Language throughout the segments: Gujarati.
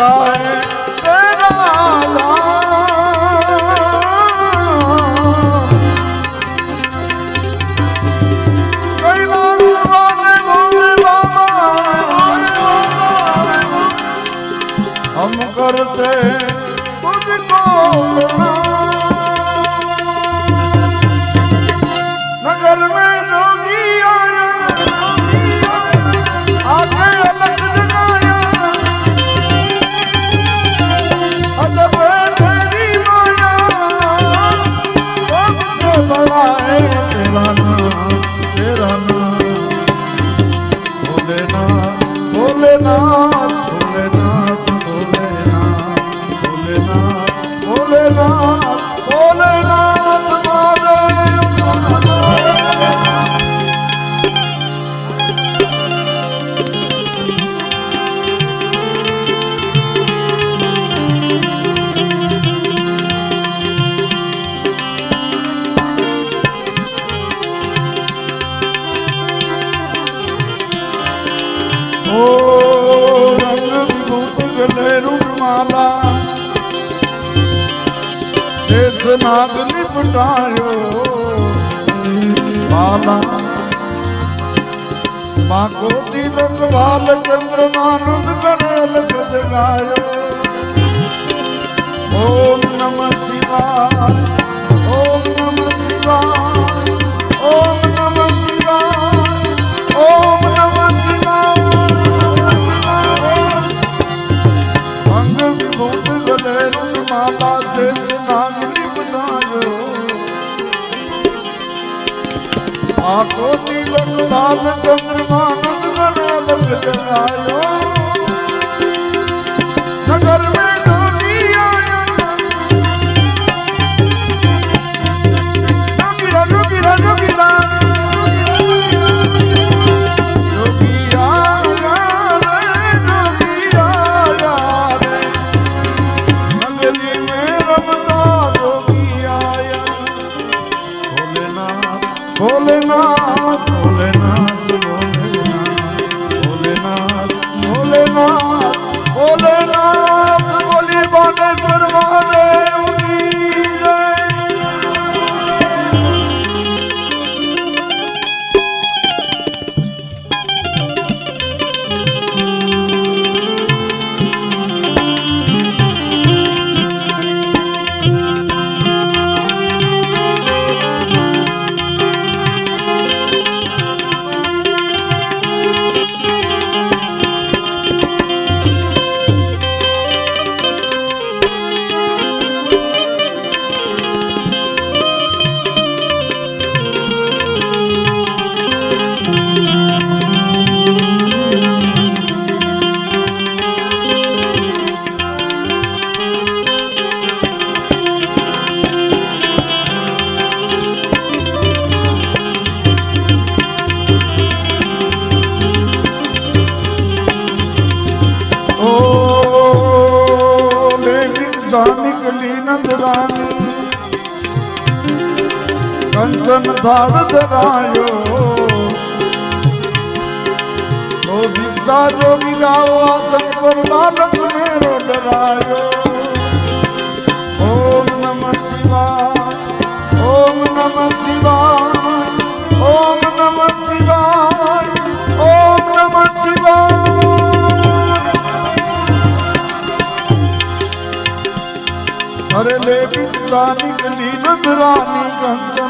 ਦਾਰੇ Oh. રૂપમાલા શેષનાગ નિપટાયો બાલા માકો તિલક વાલ ચંદ્રમાનંદ કરેલ જગાયો ઓમ નમઃ શિવાય ઓમ નમઃ શિવાય લાલા શેષ નાગરી બધાયો આખો તિલક લાલ ચંદ્રમાનંદ લગ જણાયો ભોલેનાથ ભોલેનાથ ભોલેનાથ ભોલેનાથ ભોલેનાથ કંચન ધાર ધરાયો તો ભિક્ષા જોગી ગાવો આસન પર બાલક મેરો ડરાયો ઓમ નમ શિવાય ઓમ નમ શિવાય ઓમ નમ શિવાય ઓમ નમ શિવાય અરે લે ભિક્ષા નીકળી નજરાની કંચન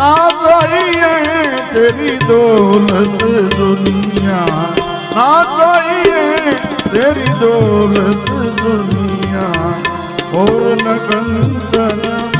ના જોઈએ તેરી દોલત દુનિયા ના જોઈએ તેરી દોલત દુનિયા और न कंचन